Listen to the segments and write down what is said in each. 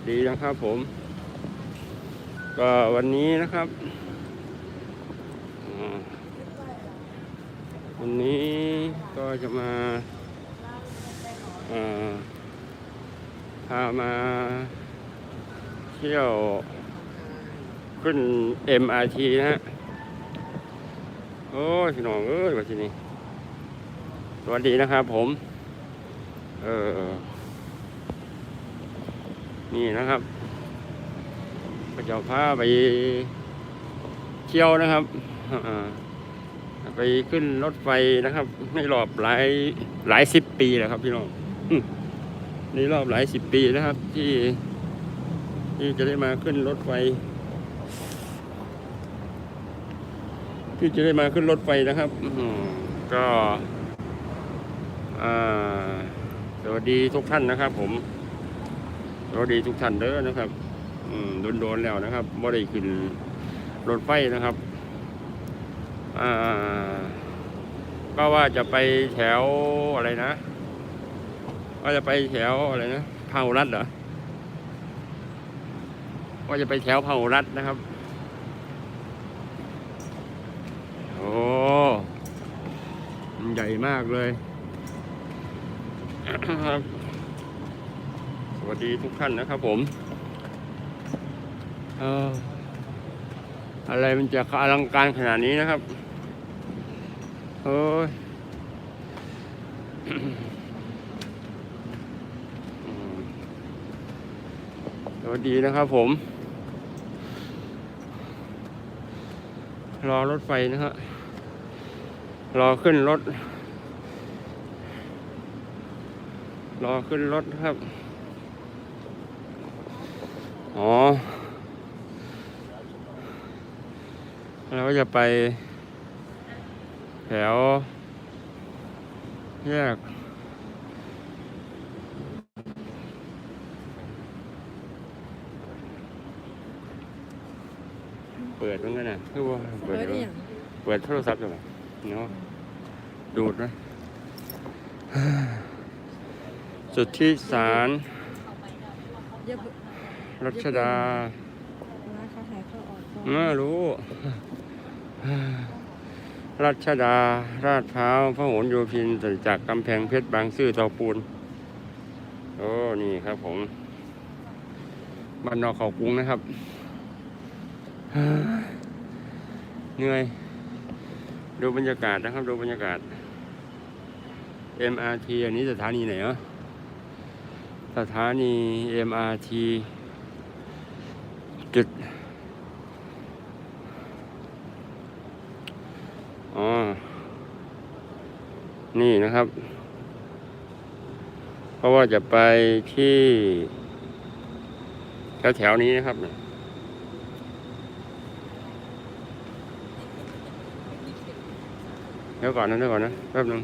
วัสดีนะครับผม ก็วันนี้นะครับ วันนี้ก็จะมาพามาเที่ยวขึ้น MRT นะฮะ โอ้ยพี่น้องเอ้ยว่าที่นี่สวัสดีนะครับผม เออ นี่นะครับก็จะพาไปเที่ยวนะครับไปขึ้นรถไฟนะครับในรอบหลายหลายสิบปีแล้วครับพี่น้องในรอบหลายสิบปีนะครับ ที่ที่จะได้มาขึ้นรถไฟ ที่จะได้มาขึ้นรถไฟนะครับก็สวัสดีทุกท่านนะครับผม สวัสดีทุกท่านเด้อนะครับอืมโดนๆแล้วนะครับบ่ได้ขึ้นรถไฟนะครับก็ว่าจะไปแถวอะไรนะว่าจะไปแถวอะไรนะเผารัดเหรอว่าจะไปแถวเผารัดนะครับโอ้ใหญ่มากเลยครับ วัสดีทุกท่านนะครับผมเอออะไรมันจะอลังการขนาดนี้นะครับโอ้ยอืมสวัสดีนะครับผม รอรถไฟนะฮะรอขึ้นรถ รอขึ้นรถครับ อ๋อ เราก็จะไป แถว แยกเปิดมันกันนะคือว่าเปิดดดูอีหยังเปิดโทรศัพท์อยู่ไหมเนาะดูดนะสุดที่สารอย่าเพิ่ง รัชดานะเขาหายเข้าออกก่อนไม่รู้ รัชดา ราดพร้าวพระโหนโยธินจากกำแพงเพชรบางซื่อเตาปูน โอ้ นี่ครับผม บ้านนอกเขากรุงนะครับเหนื่อย ดูบรรยากาศนะครับ ดูบรรยากาศ MRT อันนี้สถานีไหนอะสถานี MRT จุดอ๋อ นี่นะครับ เพราะว่าจะไปที่ แถวแถวๆนี้นะครับเนี่ยเดี๋ยวก่อนนะเดี๋ยวก่อนนะแป๊บนึง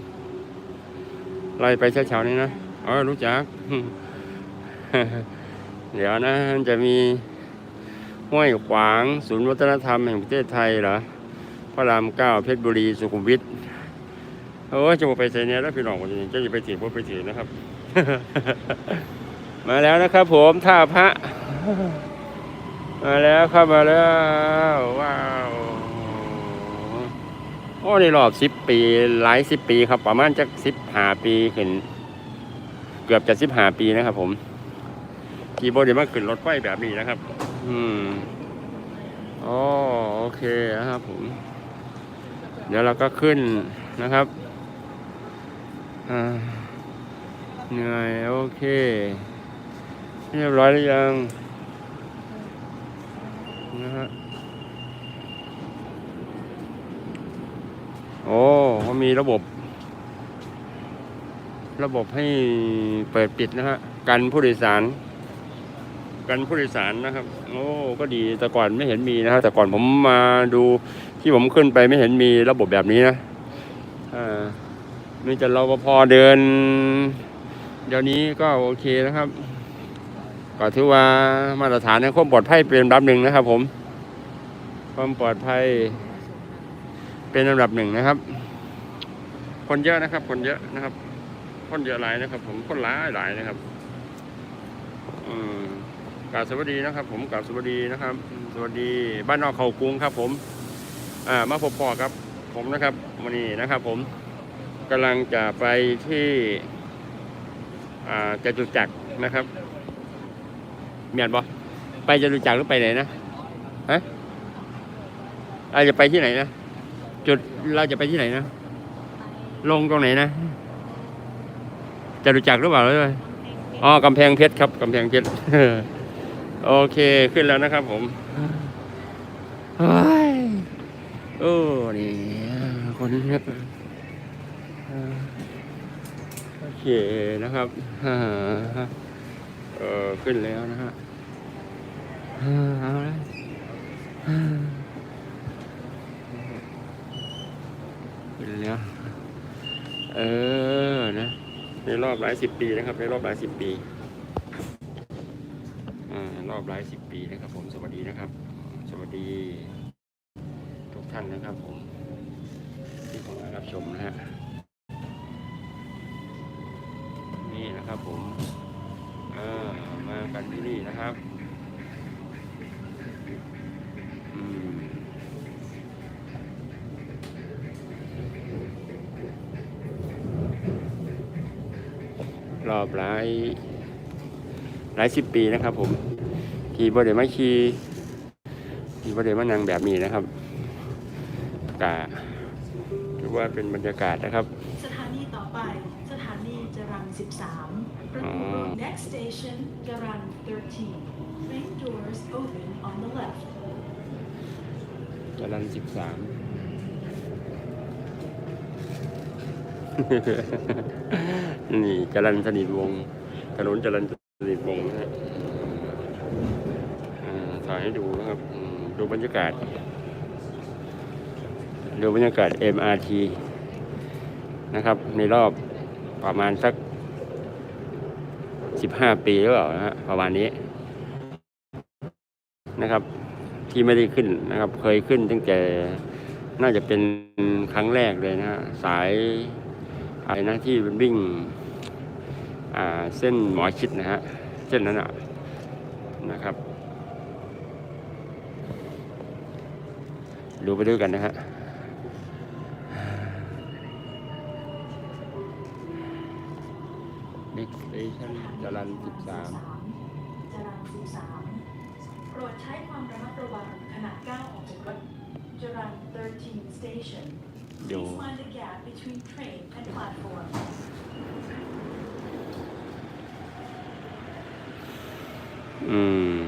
ไล่ไปแถวๆนี้นะอ๋อรู้จัก เดี๋ยวนะมันจะมี ห้วยขวาง ศูนย์วัฒนธรรมแห่งประเทศไทยเหรอพระรามเก้าเพชรบุรีสุขุมวิทโอ้ยจะไปใส่เนี่ยแล้วพี่น้องคนนี้จะอย่ไปถือว่าไปถือนะครับ มาแล้วนะครับผมท่าพระ มาแล้วครับมาแล้วว้าวโอ้ในรอบสิบปีหลายสิบปีครับ ประมาณจะสิบห้าปีขึ้น เกือบจะสิบห้าปีนะครับผม ขี่บอดีมาขึ้นรถไฟแบบนี้นะครับ อืมอ๋อโอเคนะครับผม เดี๋ยวเราก็ขึ้นนะครับเหนื่อยโอเค เรียบร้อยหรือยังนะฮะโอ้เขามีระบบ ระบบให้เปิดปิดนะฮะกันผู้โดยสาร กันผู้โดยสารนะครับ โอ้ก็ดีแต่ก่อนไม่เห็นมีนะครับแต่ก่อนผมมาดูที่ผมขึ้นไปไม่เห็นมีระบบแบบนี้นะอ่ามีแต่รปภเดิน เดี๋ยวนี้ก็โอเคนะครับก็ถือว่ามาตรฐานในความปลอดภัยเป็นอันดับหนึ่งนะครับ ผม ความปลอดภัย เป็นอันดับหนึ่งนะครับ คนเยอะนะครับ คนเยอะนะครับ คนเยอะหลายนะครับ ผมคนหลายหลายนะครับ อืม กาบสวัสดีนะครับ ผมกาบสวัสดีนะครับ สวัสดีบ้านนอกเขากรุงครับ ผม อ่ามาพบปอครับ ผมนะครับวันนี้นะครับ ผมกำลังจะไปที่อ่าจตุจักรนะครับเมียนบอไปจตุจักรหรือไปไหนนะฮะเราจะไปที่ไหนนะจุดเราจะไปที่ไหนนะลงตรงไหนนะจตุจักรหรือเปล่าหรือไงอ๋อกำแพงเพชรครับกำแพงเพชร โอเคขึ้นแล้วนะครับผมเฮ้ยโอ้นี่คนนี้ครับโอเคนะครับอ่าเออขึ้นแล้วนะฮะอ่าเอาละขึ้นแล้วเออนะในรอบหลายสิบปีนะครับ ในรอบหลายสิบปี รอบหลายสิบปีนะครับ ผมสวัสดีนะครับ สวัสดี ทุกท่านนะครับ ผม ที่เข้ามารับชมนะฮะนี่นะครับ ผมอ่ามากันที่นี่นะครับรอบหลายหลายสิบปีนะครับผม ขี่บริมาขี่ขี่บริมานั่งแบบนี้นะครับกะถือว่าเป็นบรรยากาศนะครับ สถานีต่อไป สถานีจรัญ13ประตูอ๋อ Next station จรัญ13 Main doors open on the left จรันสิบสามนี่จรันสนิทวงศ์ถนนจรันสนิทวงศ์นะฮะอ่าถ่าย ให้ดูนะครับดูบรรยากาศ ดูบรรยากาศ MRT นะครับ ในรอบประมาณสักสิบห้าปีหรือเปล่านะฮะประมาณนี้นะครับ ที่ไม่ได้ขึ้นนะครับ เคยขึ้นตั้งแต่น่าจะเป็นครั้งแรกเลยนะฮะสายอะไรนะที่มันวิ่งเส้นหมอชิดนะฮะเส้นนั้นอะนะครับ ดูไปด้วยกันนะฮะ Next Station จรัน13จรัญ13โปรดใช้ความระมัดระวังขณะก้าวออกจากรถจรัญ13 station เดี๋ยว Please mind the gap between train and platform อืม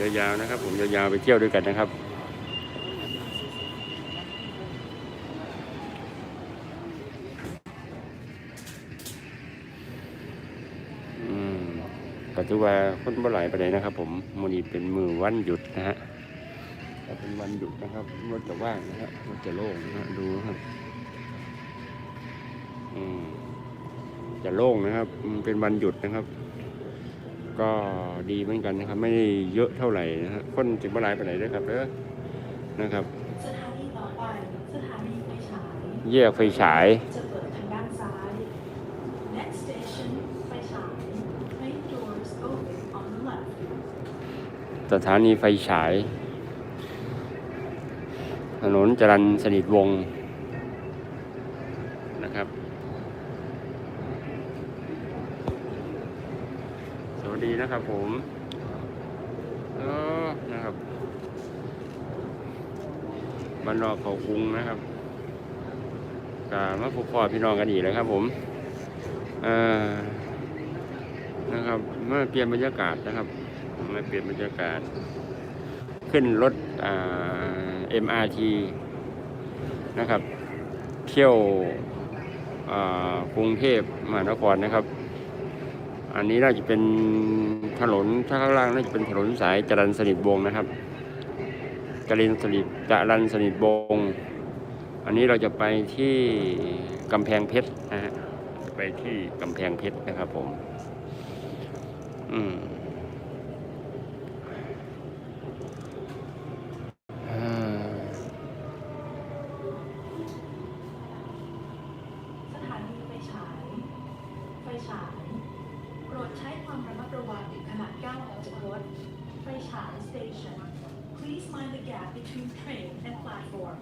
ยาวๆนะครับ ผมยาวๆไปเที่ยวด้วยกันนะครับอืมก็ถือว่าคนบ่หลายประเด็นนะครับ ผมมื้อนี้เป็นมือวันหยุดนะฮะเป็นวันหยุดนะครับรถจะว่างนะฮะรถจะโล่งนะฮะดูนะครับอืมจะโล่งนะครับ เป็นวันหยุดนะครับ ก็ดีเหมือนกันนะครับ ไม่ได้เยอะเท่าไหร่นะฮะคนจิบหลายไปไหนด้วยครับเด้อนะครับสถานีต่อไปสถานีไฟฉายแยกไฟฉายจะเปิดทางด้านซ้าย Next station ไฟฉาย Main doors open on the left สถานีไฟฉาย ถนนจรัญสนิทวงศ์นะครับ สวัสดี นะครับ ผมเออนะครับบ้านนอกเขากรุงนะครับกามาพบพ่อพี่น้องกันอีกแล้วครับ ผมเออนะครับมาเปลี่ยนบรรยากาศนะครับมาเปลี่ยนบรรยากาศ ขึ้นรถอ่า MRT นะครับ เที่ยวกรุงเทพมหานครนะครับ อันนี้น่าจะเป็นถนนถ้าข้างล่างน่าจะเป็นถนนสายจรัญสนิทวงศ์นะครับจรัญสนิทจรัญสนิทวงศ์อันนี้เราจะไปที่กำแพงเพชรนะฮะไปที่กำแพงเพชรนะครับผม อืมอ่า สถานีไฟฉาย ไฟฉาย จากรถไฟฉาย station please mind the gap between train and platform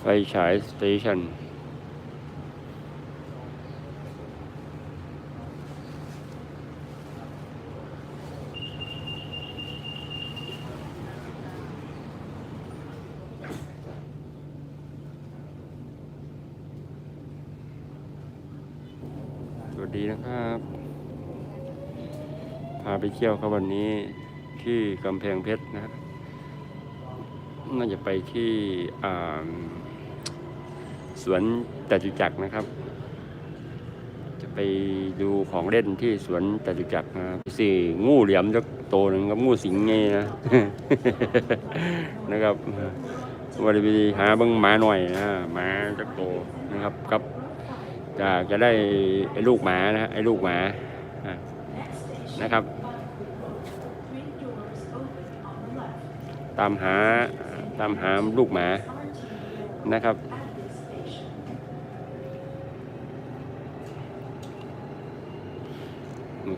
ไฟ ฉายสเตชันสวัสดีนะครับ พาไปเที่ยวครับวันนี้ที่กำแพงเพชรนะฮะน่าจะไปที่อ่า สวนจตุจักรนะครับ จะไปดูของเล่นที่สวนจตุจักรนะครับสี่งูเหลี่ยมจักโตหนึ่งกับงูสิงเงนะ นะครับวันนี้ไปหาบิ้งหมาหน่อยนะหมาจักโตนะครับครับจะจะได้ไอ้ลูกหมานะไอ้ลูกหมานะครับ ตามหาตามหาลูกหมานะครับ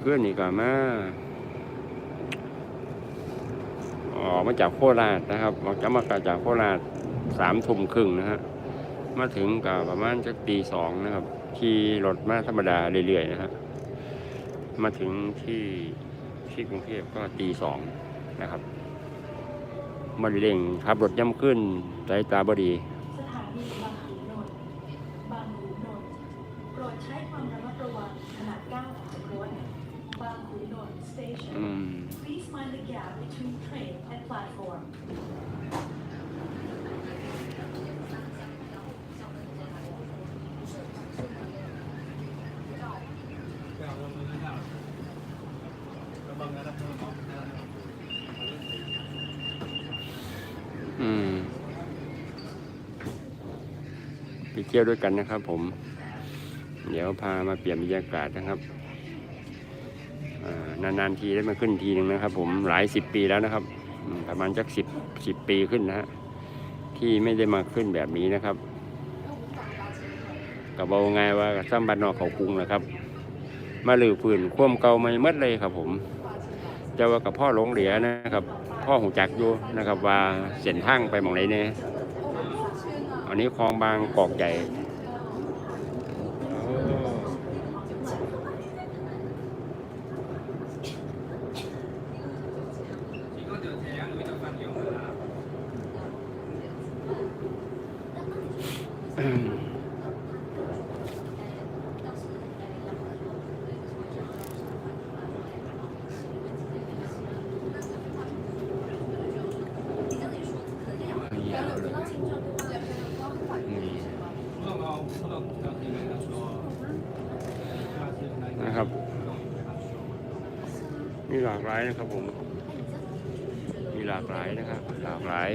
เมื่อคืนนี่ก็มาออกมาจากโคราชนะครับออกจากมาจากโคราชสามทุ่มครึ่งนะฮะมาถึงก็ประมาณจะตีสองนะครับขี่รถมาธรรมดาเรื่อยๆนะฮะมาถึงที่ที่กรุงเทพก็ตีสองนะครับมาเร่งขับรถย่ำขึ้นสายตาบดี สถานีบางขุนนนท์บางขุนนนท์โปรดใช้ความระมัดระวังขณะก้าวออกจากรถบางขุนนนท์ station อืม please mind the gap between train and platform อืมไปเที่ยวด้วยกันนะครับ ผม เดี๋ยวพามาเปลี่ยนบรรยากาศนะครับนานๆทีได้มาขึ้นทีหนึ่งนะครับ ผมหลายสิบปีแล้วนะครับ ประมาณจักสิบสิบปีขึ้นนะฮะที่ไม่ได้มาขึ้นแบบนี้นะครับกับเอาไงว่าซ้ำบ้านนอกเขากรุงนะครับ มาหลือฝืนคว่มเก่าไม่หมดเลยครับ ผมจะว่ากับพ่อหลงเหลียนะครับ พ่อหูจักอยู่นะครับ ว่าเส้นทางไปมองไหนเนี่ย นนี้คลองบางกอกใหญ่โอ้อืมนี่นะครับ มี หลากหลายนะครับผม มีหลากหลายนะครับ หลากหลาย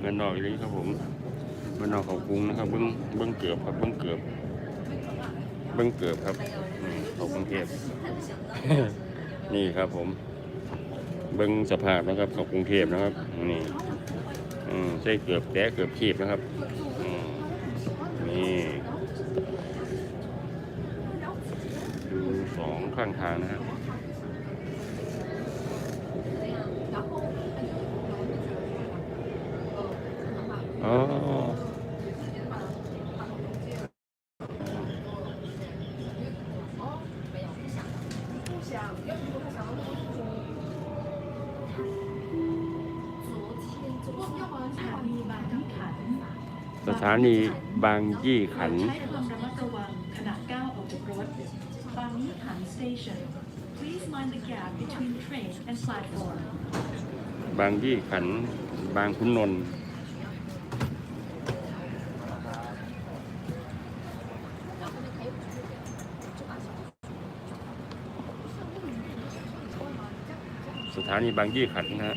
เงินนอกอีกนี้ครับผมเงินนอกของกรุงนะครับเบิ้งเบิ้งเกือบครับเบิ้งเกือบเบิ้งเกือบครับอืมของกรุงเทพนี่ครับผม เบิ้งสภาพนะครับของกรุงเทพนะครับนี่ใช่เกือบแตะเกือบขีบนะครับนี่ดูสองข้างทางนะฮะอ๋อ สถานีบางยี่ขัน สถานีบางยี่ขัน ใช้ความระมัดระวังขณะก้าวออกจากรถ บางยี่ขัน station please mind the gap between train and platform บางยี่ขัน บางขุนนนท์สถานีบางยี่ขันนะฮะ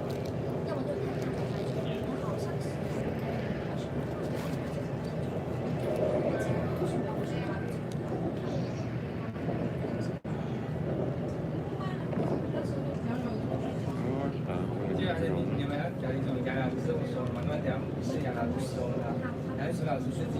两是养老退休了吗还是老师自己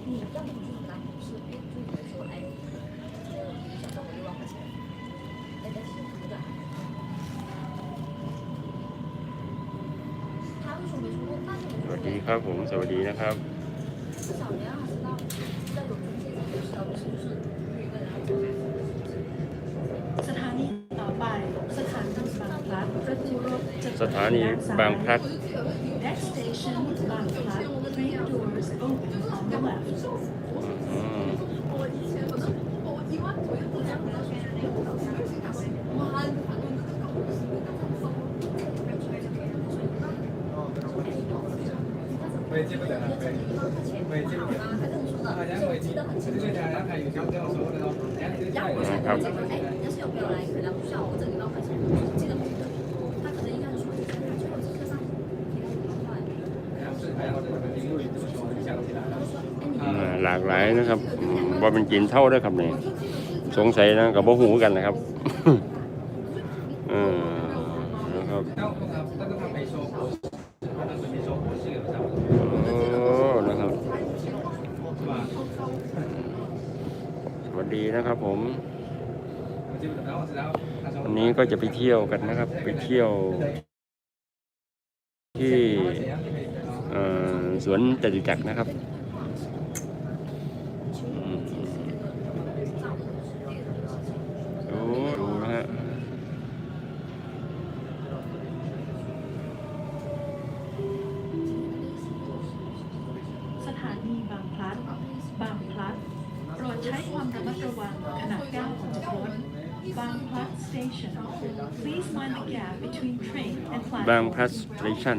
สวัสดีครับผมสวัสดีนะครับสถานีต่อไปสถานีบางพลัดประตูรถสถานีบางพลัด Next station บางพลัด 我也记不得了，对，我也记不得了。好像我已经，这个他他有跟我说过的哦，然后就然后我下才了解说，哎，要是有没有来可能不需要我这里 ว่าเป็นจีนเท่าด้วยครับนี่สงสัยนะกับบ่หูกันนะครับเออนะครับนะครับสวัสดีนะครับผมวันนี้ก็จะไปเที่ยวกันนะครับ ไปเที่ยว ที่สวนจตุจักรนะครับ ดูนะฮะสถานีบางพลัด บางพลัดโปรดใช้ความระมัดระวังขณะก้าวออกจากรถ บางพลัด station please mind the gap between train and บาง platform พลัสสเตชัน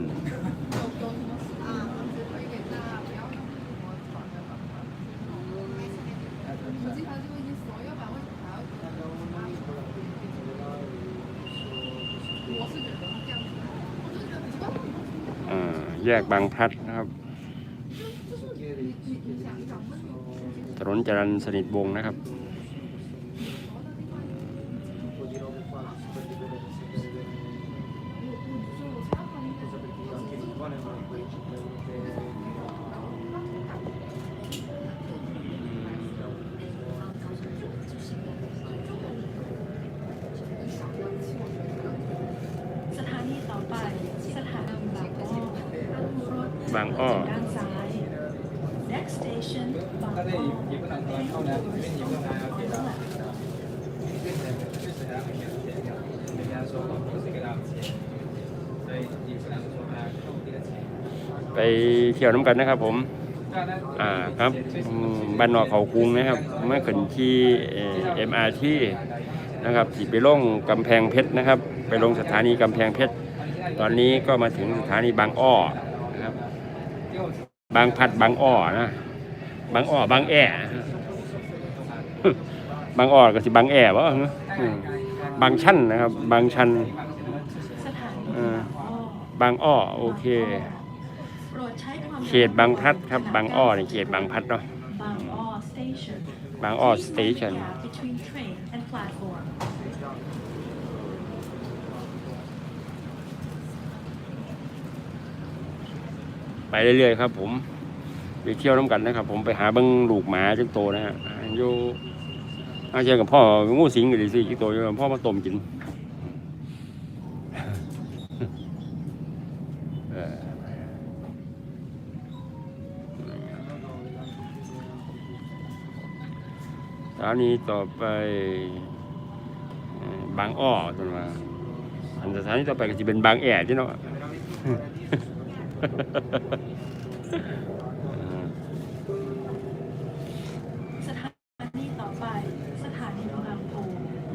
อ่า แยกบางพลัดนะครับ ถนนจรัญสนิทวงนะครับ เที่ยวน้ำกันนะครับ ผม我อ่าครับอืมบ้านนอกเขากรุงนะครับเมื่อขึ้นที่เอ็มอาร์ที่นะครับสิไปลงกำแพงเพชรนะครับ ไปลงสถานีกำแพงเพชรตอนนี้ก็มาถึงสถานีบางอ้อนะครับ บางพัดบางอ้อนะบางอ้อบางแอ่นะบางอ้อก็สิบางแอ่บ่อืมบางชั้นนะครับ บางชันสถานีเออบางอ้อบางอ้อโอเค โปรดใช้ความเขตบางพลัดครับบางอ้อในเขตบางพลัดเนาะ บางอ้อ station บางอ้อ Please mind the station gap between train and platform ไปเรื่อยๆครับ ผมไปเที่ยวน้ำกันนะครับ ผมไปหาเบิ้งลูกหมาจังโตนะฮะอยู่อาเชียกับพ่องูสิงกันดิสิจังโตอยู่กับพ่อมาต้มกิน ถานีต่อไปเอ่อบางอ้อจนมาอันสถานีต่อไปก็จะเป็นบางแอ่ที่เนาะสถานีต่อไปสถานีบางโพ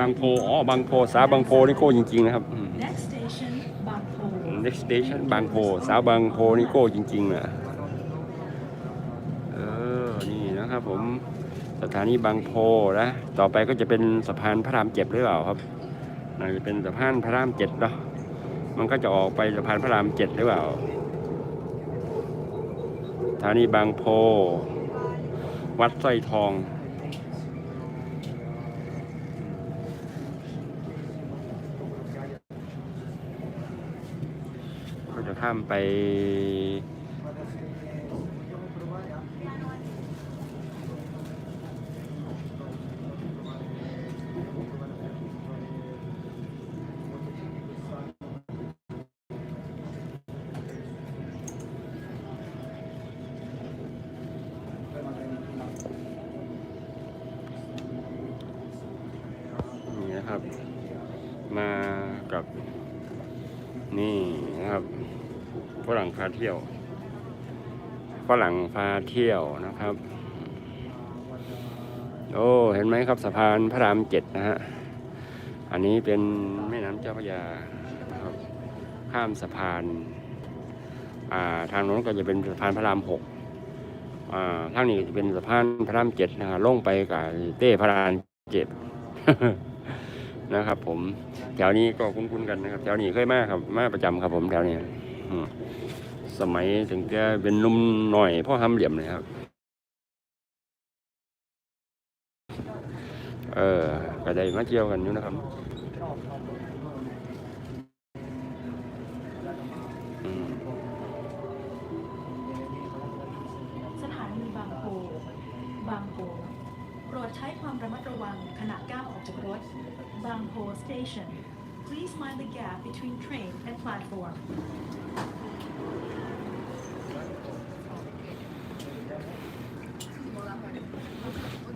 บางโพอ๋อบางโพสาบางโพนี่โก้จริงๆนะครับอืม next station บางโพ next station บางโพสาวบางโพนี่โก้จริงๆนะเออ นี่นะครับผม สถานีบางโพนะต่อไปก็จะเป็นสะพานพระรามเจ็ดหรือเปล่าครับน่าจะเป็นสะพานพระรามเจ็ดเนาะมันก็จะออกไปสะพานพระรามเจ็ดหรือเปล่าสถานีบางโพ วัดสร้อยทองก็จะข้ามไป นี่นะครับ มากับ นี่นะครับฝรั่งพาเที่ยวฝรั่งพาเที่ยวนะครับ โอ้เห็นไหมครับสะพานพระรามเจ็ดนะฮะอันนี้เป็นแม่น้ำเจ้าพระยานะครับข้ามสะพานอ่าทางโน้นก็จะเป็นสะพานพระรามหกอ่าทางนี้จะเป็นสะพานพระรามเจ็ดนะครับลงไปกับเต้พระรามเจ็ดนะครับผมแถวนี้ก็คุ้นๆกันนะครับ แถวนี้เคยมาครับมาประจำครับผมแถวนี้อื สมัยถึงจะเป็นนุ่มหน่อยพ่อทำเหลี่ยมเลยครับ เออก็ได้มาเที่ยวกันอยู่นะครับสถานีบางโพบางโพโปรดใช้ความระมัดระวังขณะก้าวออกจากรถ บางโพ station please mind the gap between train and platform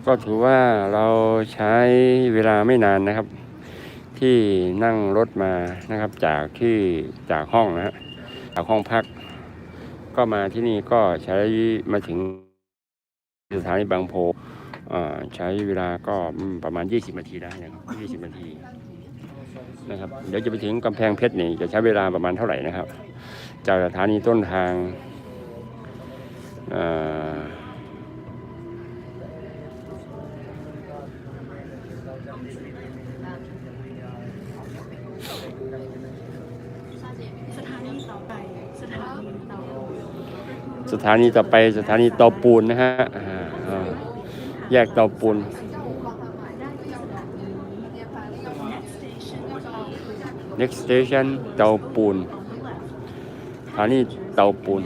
ก็ถือว่าเราใช้เวลาไม่นานนะครับ ที่นั่งรถมานะครับจากที่จากห้องนะฮะจากห้องพัก ก็มาที่นี่ก็ใช้มาถึงสถานีบางโพอ่าใช้เวลาก็ประมาณ 20 นาทีได้นะครับ20 นาทีนะครับ เดี๋ยวจะไปถึงกำแพงเพชรนี่จะใช้เวลาประมาณเท่าไหร่นะครับ จากสถานีต้นทางสถานีต่อไปสถานีเตาปูนสถานีต่อไปสถานีเตาปูนนะฮะอ่าแยกเตาปูน next station เตาปูน สถานีเตาปูน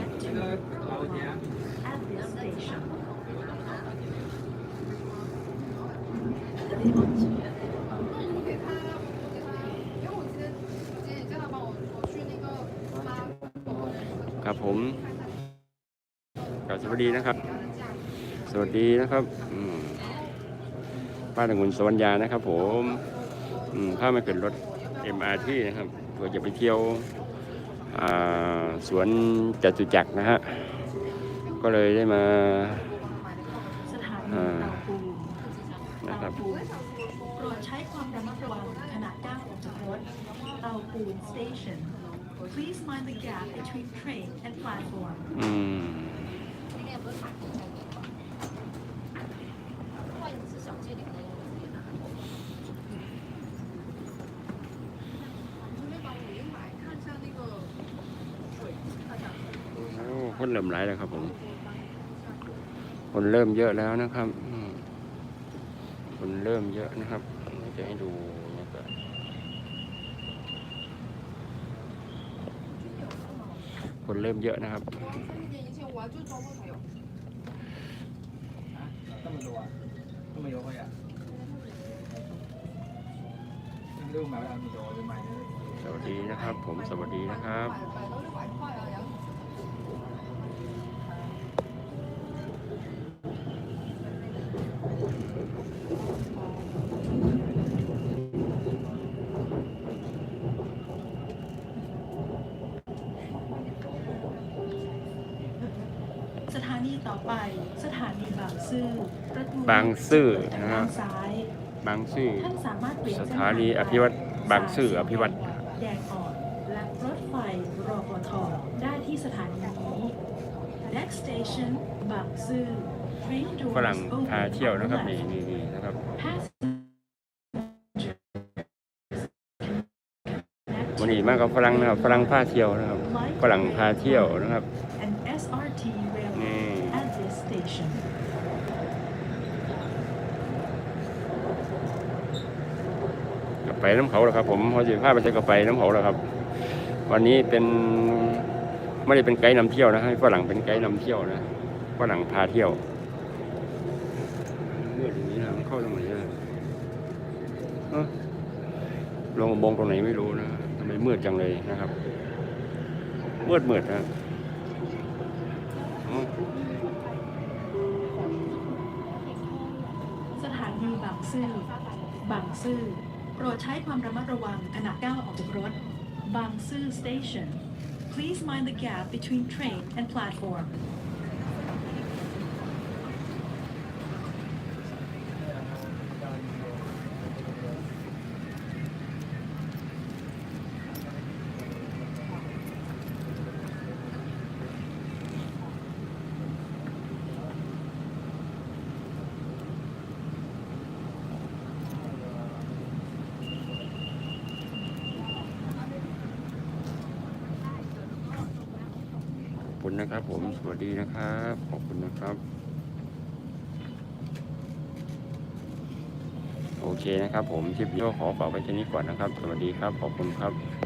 ครับผมกราบสวัสดีนะครับ สวัสดีนะครับป้าตะงุนสวรรยานะครับ ผมอืมพามาขึ้นรถ MRT นะครับเพื่อจะไปเที่ยว สวนจตุจักรนะฮะ ก็เลยได้มาสถานีอ่าเตาปูนนะครับเตาปูนโปรดใช้ความระมัดระวังขณะก้าวออกจากรถเตาปูน station Please mind the gap between train and platform อืม ริ่มไหลแล้วครับผม คนเริ่มเยอะแล้วนะครับคนเริ่มเยอะนะครับ จะให้ดูนะครับคนเริ่มเยอะนะครับสวัสดีนะครับ ผมสวัสดีนะครับ บางซื่อจากนะคด้ารับนซ้ายบางซื่อท่านสามารถเปลี่ยนสเส้นถานีอภิวัตรบางซื่ออภิวัตรแดงอ่อนและรถไฟรอปทได้ที่สถานีนี้ Next station บางซื่อ Train doors ฝรั่ง open พาเที่ยวนะครับ on the นี่ left. นี่นี่นะครับ Passengers วันนี้มากกับฝรั่งนะครับฝรั่งพาเที่ยวนะครับ ฝรั่งพาเที่ยวนะครับ and SRT rail นี่ at this station กลับ ไปน้ำเขาแล้วครับ ผมพอสิพาไปใช้กลับไปน้ำเขาแล้วครับ วันนี้เป็นไม่ได้เป็นไกด์นำเที่ยวนะให้ฝรั่งเป็นไกด์นำเที่ยวนะฝรั่งพาเที่ยวเมื่ออย่างนี้นะเข้าตรงไหนนะเออลงอุโมงตรงไหนไม่รู้นะทำไมมืดจังเลยนะครับมืดมืดนะสถานีบางซื่อบางซื่อ โปรดใช้ความระมัดระวังขณะก้าวออกจากรถ บางซื่อ station Please mind the gap between train and platform ขอบคุณนะครับ ผมสวั สดีนะครับ ขอบคุณนะครับ โอเคนะครับ ผมคลิปนี้ก็ขอฝากไว้แค่นี้ก่อนนะครับ สวัสดีครับ ขอบคุณครับ